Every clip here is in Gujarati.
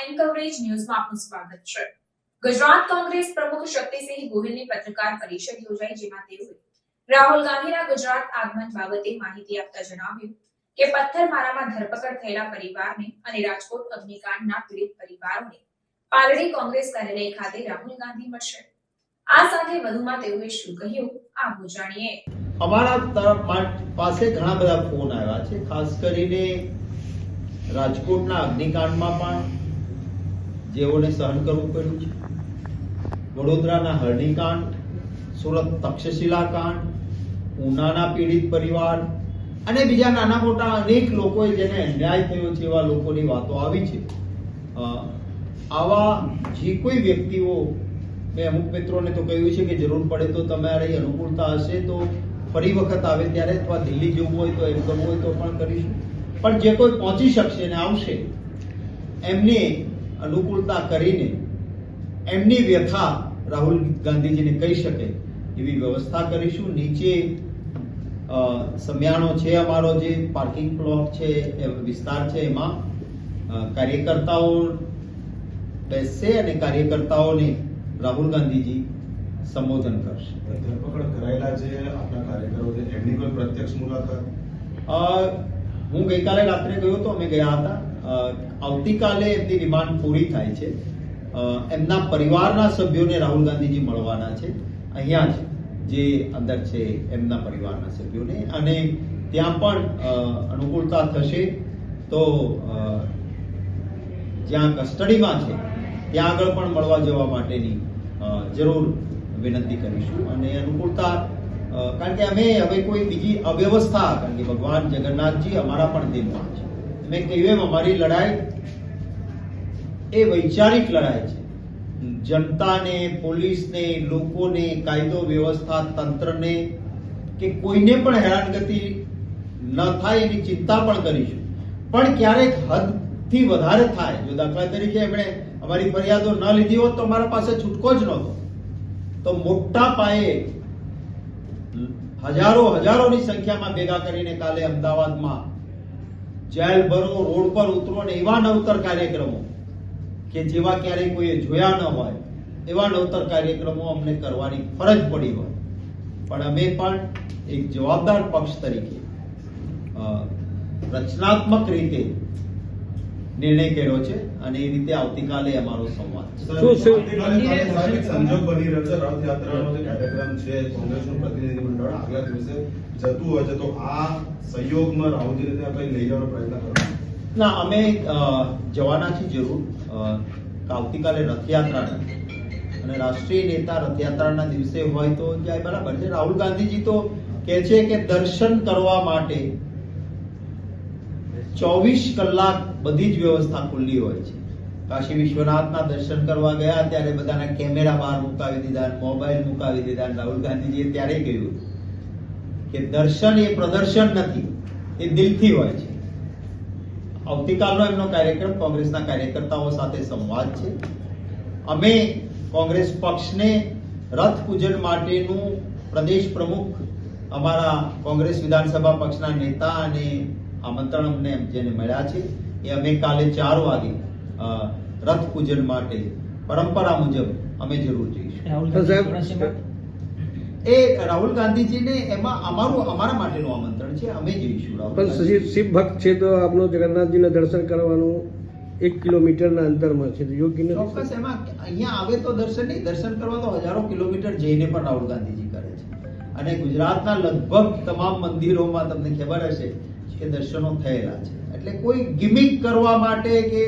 એન્ડ કવરેજ ન્યૂઝમાં આપનું સ્વાગત છે. ગુજરાત કોંગ્રેસ પ્રમુખ શક્તિસિંહ ગોહિલની પત્રકાર પરિષદ યોજાઈ, જેમાં તેઓએ રાહુલ ગાંધીના ગુજરાત આગમન બાબતે માહિતી આપતા જણાવ્યું કે પથ્થરમારામાં ધરપકડ થયેલા પરિવારને અને રાજકોટ અગ્નિકાંડના પીડિત પરિવારોને પાલડી કોંગ્રેસ કાર્યાલય ખાતે રાહુલ ગાંધી મળશે. આ સાથે વધુમાં તેઓએ શું કહ્યું આવો જાણીએ. અમારા પાસે ઘણા બધા ફોન આવ્યા છે, ખાસ કરીને રાજકોટના અગ્નિકાંડમાં પણ. જેઓને સહન કરવું પડ્યું છે. વડોદરાના હરણીકાંડ, સુરત તક્ષશિલા કાંડ, ઉનાના પીડિત પરિવાર અને બીજા નાના મોટા અનેક લોકોએ જેને અન્યાય થયો છે એવા લોકોની વાતો આવી છે. આવા જે કોઈ વ્યક્તિઓ, મેં અમુક મિત્રોને તો કહ્યું છે કે જરૂર પડે તો તમારી અનુકૂળતા હશે તો ફરી વખત આવે ત્યારે અથવા દિલ્હી જવું હોય તો એમ કરવું હોય તો પણ કરીશું. પણ જે કોઈ પહોંચી શકશે ને આવશે, એમને અનુકૂળતા કરીને એમની વ્યથા રાહુલ ગાંધીજીને કહી શકે એવી વ્યવસ્થા કરીશું. નીચે સમિયાણો છે અમારો જે પાર્કિંગ પ્લોટ છે વિસ્તાર છે એમાં કાર્યકર્તાઓ બેસશે અને કાર્યકર્તાઓને રાહુલ ગાંધીજી સંબોધન કરશે. ધરપકડ કરાયેલા જે આપણા કાર્યકરો છે એમની કોઈ પ્રત્યક્ષ મુલાકાત? હું ગઈકાલે રાત્રે ગયો હતો અમે ગયા હતા. આવતીકાલે એમની રિમાન્ડ પૂરી થાય છે. એમના પરિવારના સભ્યોને રાહુલ ગાંધીજી મળવાના છે. અહીંયા જ જે અંદર છે એમના પરિવારના સભ્યોને. અને ત્યાં પણ અનુકૂળતા થશે તો જ્યાં કસ્ટડીમાં છે, ત્યાં આગળ પણ મળવા જવા માટેની જરૂર વિનંતી કરીશું. અને અનુકૂળતા કારણ કે અમે હવે કોઈ બીજી અવ્યવસ્થા, કારણ કે ભગવાન જગન્નાથજી અમારા પણ દિલમાં છે. મેં કહ્યું એમ, અમારી લડાઈ એ વૈચારિક લડાઈ છે. જનતાને, પોલીસને, લોકોને, કાયદો, વ્યવસ્થા, તંત્રને કે કોઈને પણ હેરાનગતિ ન થાય એની ચિંતા પણ કરીશું. પણ ક્યારેક હદથી વધારે થાય. જો દાખલા તરીકે એમણે અમારી ફરિયાદો ન લીધી હોત તો અમારા પાસે છૂટકો જ નહોતો. તો મોટા પાયે હજારો હજારોની સંખ્યામાં ભેગા કરીને કાલે અમદાવાદમાં જેલ ભરો રોડ પર ઉતરો ને એવા નવતર કાર્યક્રમો કે જેવા ક્યારેય કોઈએ જોયા ન હોય, એવા નવતર કાર્યક્રમો અમને કરવાની ફરજ પડી હોય. પણ અમે પણ એક જવાબદાર પક્ષ તરીકે રચનાત્મક રીતે નિર્ણય કર્યો છે અને એ રીતે આવતીકાલે અમારો સંવાદ સંજોગ બની રહ્યો છે રથયાત્રાનો જે કાર્યક્રમ છે કોંગ્રેસનું પ્રતિનિધિ મંડળ આગલા દિવસે જતું હોય છે. તો આ સહયોગમાં રાહુલજીને ત્યાં કઈ લઈ જવાનો પ્રયત્ન કરો ના અમે જવાના છીએ જરૂર. અ, આવતીકાલે રથયાત્રાના અને રાષ્ટ્રીય નેતા રથયાત્રાના દિવસે હોય તો જાય બરાબર છે. રાહુલ ગાંધીજી તો કહે છે કે દર્શન કરવા માટે ચોવીસ કલાક બધી જ વ્યવસ્થા ખુલ્લી હોય છે. કાશી વિશ્વનાથના દર્શન કરવા ગયા ત્યારે બધાના કેમેરા બહાર મુકાવી દીધા મોબાઈલ મુકાવી દીધા રાહુલ ગાંધીજીએ ત્યારે કહ્યું કે દર્શન એ પ્રદર્શન નથી, એ દિલથી હોય છે. આવતીકાલનો એમનો કાર્યક્રમ કોંગ્રેસના કાર્યકર્તાઓ સાથે સંવાદ છે. અમે કોંગ્રેસ પક્ષને રથ પૂજન માટેનું પ્રદેશ પ્રમુખ અમારા કોંગ્રેસ વિધાનસભા પક્ષના નેતા અને આમંત્રણ અમને જેને મળ્યા છે એ અમે કાલે ચાર વાગે રથ પૂજન માટે પરંપરા મુજબ અમે જરૂર જઈશું. રાહુલ તો સાહેબ, એ રાહુલ ગાંધીજીને એમાં અમારું અમારા માટેનું આમંત્રણ છે અમે જઈશું રાહુલ પણ. શિવ ભક્ત છે તો આપણો જગન્નાથજીના દર્શન કરવાનું એક કિલોમીટરના અંતરમાં છે તો યોગ્ય ચોક્કસ એમાં અહીંયા આવે તો દર્શન નહીં દર્શન કરવા તો હજારો કિલોમીટર જઈને પણ રાહુલ ગાંધીજી કરે છે. અને ગુજરાતના લગભગ તમામ મંદિરોમાં તમને ખબર હશે કે દર્શનો થયેલા છે. એટલે કોઈ ગિમિક કરવા માટે કે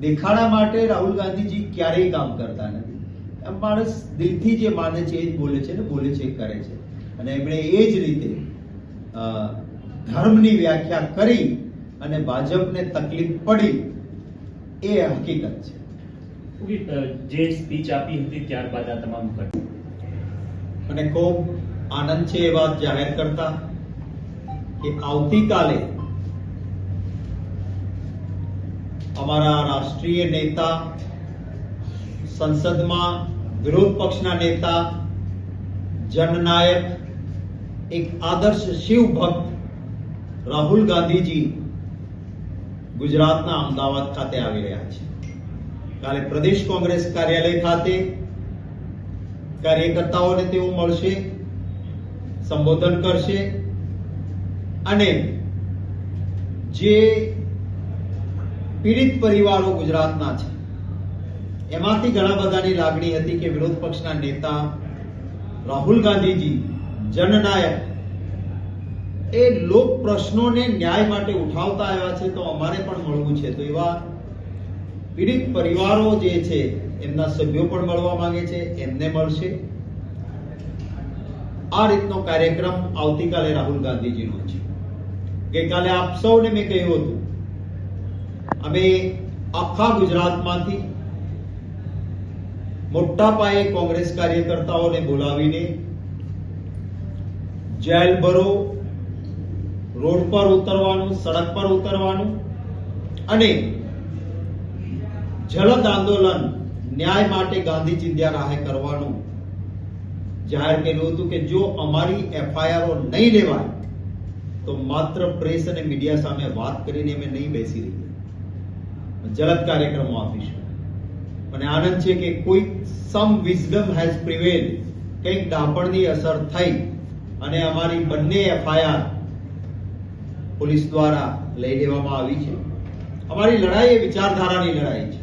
દેખાડા માટે રાહુલ ગાંધીજી ક્યારેય કામ કરતા નથી. માણસ દિલથી જે માને છે એ જ બોલે છે ને બોલે છે કરે છે. અને એમણે એ જ રીતે ધર્મની વ્યાખ્યા કરી અને ભાજપને તકલીફ પડી એ હકીકત છે. જે સ્પીચ આપી હતી ત્યારબાદ આ તમામ અને ખૂબ આનંદ છે એ વાત જાહેર કરતા કે આવતીકાલે અમારા રાષ્ટ્રીય નેતા, સંસદમાં વિરોધ પક્ષના નેતા, જનનાયક, એક આદર્શ શિવ ભક્ત રાહુલ ગાંધીજી ગુજરાતના અમદાવાદ ખાતે આવી રહ્યા છે. કાલે પ્રદેશ કોંગ્રેસ કાર્યાલય ખાતે કાર્યકર્તાઓને તેઓ મળશે, સંબોધન કરશે અને જે પીડિત પરિવારો ગુજરાતના છે. એમાંથી ઘણા બધાની લાગણી હતી કે વિરોધ પક્ષના નેતા રાહુલ ગાંધીજી, જનનાયક, એ લોક પ્રશ્નોને ન્યાય માટે ઉઠાવતા આવ્યા છે તો અમારે પણ મળવું છે. તો એવા પીડિત પરિવારો જે છે, એમના સભ્યો પણ મળવા માંગે છે, એમને મળશે. આ રીતનો કાર્યક્રમ આવતીકાલે રાહુલ ગાંધીજીનો છે. ગઈકાલે આપ સૌને મેં કહ્યું હતું અમે આખા ગુજરાતમાંથી મોટા પાયે કોંગ્રેસ કાર્યકર્તાઓને બોલાવીને જેલ ભરો, રોડ પર ઉતરવાનું, સડક પર ઉતરવાનું અને જલદ આંદોલન ન્યાય માટે ગાંધી ચિંધ્યા રાહે કરવાનું જાહેર કર્યું હતું કે જો અમારી એફઆઈઆરઓ નહીં લેવાય, તો માત્ર પ્રેસ અને મીડિયા સામે વાત કરીને અમે નહીં બેસી રહીએ જલદ કાર્યક્રમો આપીશું અને આનંદ છે કે કોઈ સમ વિઝડમ હેઝ પ્રિવેલ કંઈક દાપણની અસર થઈ અને અમારી બંને એફઆઈઆર પોલીસ દ્વારા લઈ લેવામાં આવી છે. અમારી લડાઈ એ વિચારધારાની લડાઈ છે.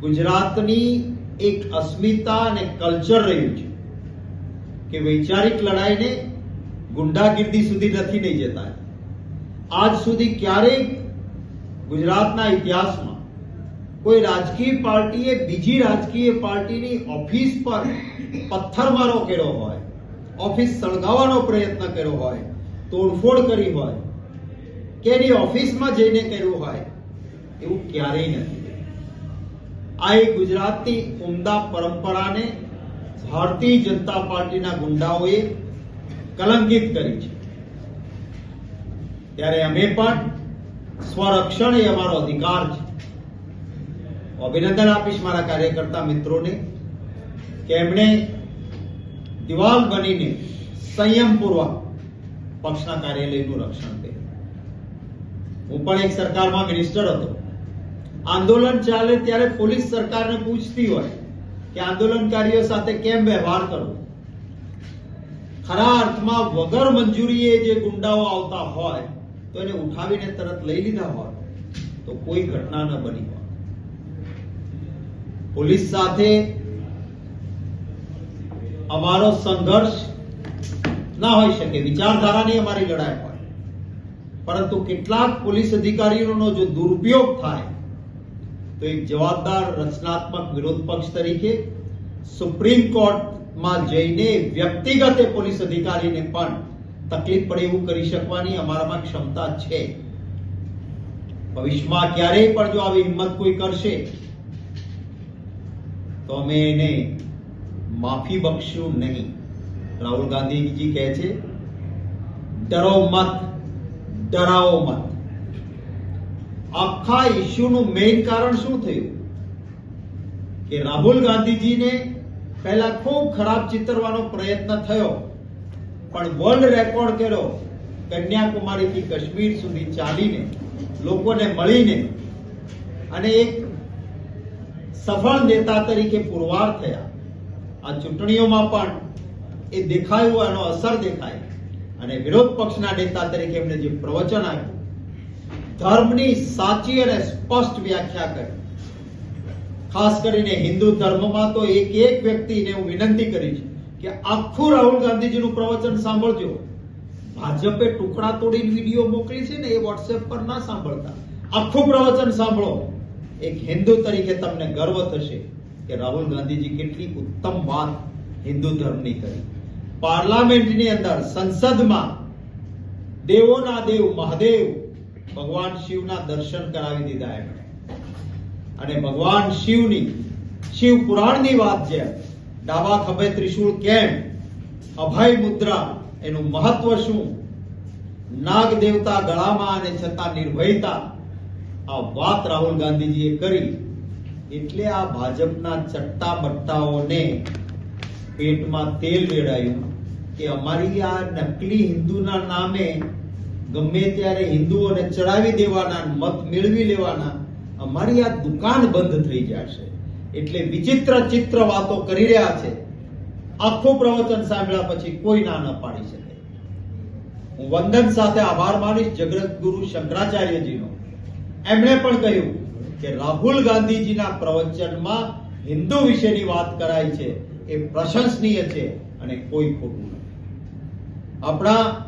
ગુજરાતની એક અસ્મિતા અને કલ્ચર રહ્યું છે કે વૈચારિક લડાઈને ગુંડાગીર્દી સુધી નથી લઈ જતા. આજ સુધી ક્યારેય ગુજરાતના ઇતિહાસમાં કોઈ રાજકીય પાર્ટીએ બીજી રાજકીય પાર્ટીની ઓફિસ પર પથ્થરમારો કર્યો હોય, ઓફિસ સળગાવવાનો પ્રયત્ન કર્યો હોય, તોડફોડ કરી હોય કે એની ઓફિસમાં જઈને કર્યું હોય, એવું ક્યારેય નથી. આ એક ગુજરાતની ઉમદા પરંપરાને ભારતીય જનતા પાર્ટીના ગુંડાઓએ કલંકિત કરી છે. ત્યારે અમે પણ સ્વરક્ષણ એ અમારો અધિકાર છે. અભિનંદન આપીશ મારા કાર્યકર્તા મિત્રોને કે એમણે દિવાલ બનીને સંયમપૂર્વક પક્ષના કાર્યાલયનું રક્ષણ કર્યું. હું પણ એક સરકારમાં મિનિસ્ટર હતો. આંદોલન ચાલે ત્યારે પોલીસ સરકારને પૂછતી હોય કે આંદોલનકારીઓ સાથે કેમ વ્યવહાર કરવો ખરા અર્થમાં વગર મંજૂરીએ જે ગુંડાઓ આવતા હોય તો એને ઉઠાવીને તરત લઈ લીધા હોત, તો કોઈ ઘટના ન બની હોત. પોલીસ સાથે અમારો સંઘર્ષ ના હોઈ શકે, વિચારધારાની અમારી લડાઈ હોય. પરંતુ કેટલાક પોલીસ અધિકારીઓનો જો દુરુપયોગ થાય, તો એક જવાબદાર રચનાત્મક વિરોધ પક્ષ તરીકે સુપ્રીમ કોર્ટમાં જઈને વ્યક્તિગત પોલીસ અધિકારીને પણ તકલીફ પડે એવું કરી શકવાની અમારામાં ક્ષમતા છે. ભવિષ્યમાં ક્યારેય પણ જો આવી હિંમત કોઈ કરશે, તો અમે એને માફી બક્ષશું નહીં. રાહુલ ગાંધીજી કહે છે, ડરો મત ડરાવો મત. આખા ઇશ્યુનું મેઇન કારણ શું થયું? કે રાહુલ ગાંધીજીને પહેલા ખૂબ ખરાબ ચિતરવાનો પ્રયત્ન થયો. પણ વર્લ્ડ રેકોર્ડ કર્યો કન્યાકુમારીથી કાશ્મીર સુધી ચાલીને, લોકોને મળીને અને એક સફળ નેતા તરીકે પુરવાર થયા. આ ચૂંટણીઓમાં પણ એ દેખાયું એનો અસર દેખાય. અને વિરોધ પક્ષના નેતા તરીકે એમણે જે પ્રવચન આપ્યું, ધર્મની સાચી અને સ્પષ્ટ વ્યાખ્યા કરી. ખાસ કરીને હિન્દુ ધર્મમાં તો એક એક વ્યક્તિને હું વિનંતી કરી છે કે આખું રાહુલ ગાંધીજીનું પ્રવચન સાંભળજો. ભાજપે ટુકડા તોડીને વીડિયો મોકલી છે ને એ વોટ્સએપ પર ના સાંભળતા. આખું પ્રવચન સાંભળો. એક હિન્દુ તરીકે તમને ગર્વ થશે કે રાહુલ ગાંધીજી કેટલી ઉત્તમ વાત હિન્દુ ધર્મની કરી. પાર્લામેન્ટની અંદર, સંસદમાં, દેવોના દેવ, મહાદેવ, ભગવાન શિવના દર્શન કરાવી દીધા એમણે. અને ભગવાન શિવની, શિવ પુરાણની વાત છે ડાબા ખભે ત્રિશૂળ કેમ? અભય મુદ્રા, એનું મહત્વ શું? નાગ દેવતા ગળામાં અને છતાં નિર્ભયતા. આ વાત રાહુલ ગાંધીજીએ કરી. એટલે આ ભાજપના ચટ્ટા બટ્ટાઓને પેટમાં તેલ રેડાયું કે અમારી આ નકલી હિન્દુના નામે ગમે ત્યારે હિન્દુઓને ચડાવી દેવાના, મત મેળવી લેવાના, અમારી આ દુકાન બંધ થઈ જશે. એટલે વિચિત્ર ચિત્ર વાતો કરી રહ્યા છે. આખું પ્રવચન સાંભળ્યા પછી કોઈ ના ન પાડી શકે. હું વંદન સાથે આભાર માનીશ જગત ગુરુ શંકરાચાર્યજીનો. એમણે પણ કહ્યું કે રાહુલ ગાંધીજીના પ્રવચનમાં હિન્દુ વિશેની વાત કરાય છે એ પ્રશંસનીય છે અને કોઈ ખોટું નથી. આપણા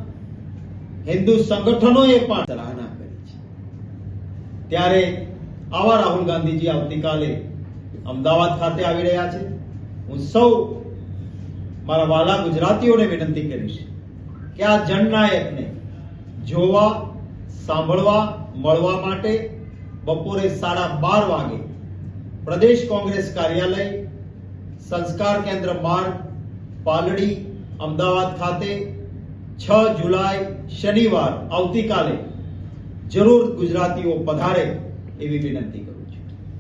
હિન્દુ સંગઠનોએ પણ સરાહના કરી છે. ત્યારે આવા રાહુલ ગાંધીજી આવતીકાલે અમદાવાદ ખાતે આવી રહ્યા છે. હું સૌ મારા વાલા ગુજરાતીઓને વિનંતી કરીશ કે આ જનનાયકને જોવા, સાંભળવા, મળવા માટે બપોરે સાડા બાર વાગે પ્રદેશ કોંગ્રેસ કાર્યાલય, સંસ્કાર કેન્દ્ર માર્ગ, પાલડી, અમદાવાદ ખાતે છ જુલાઈ શનિવાર આવતીકાલે જરૂર ગુજરાતીઓ પધારે એવી વિનંતી કરું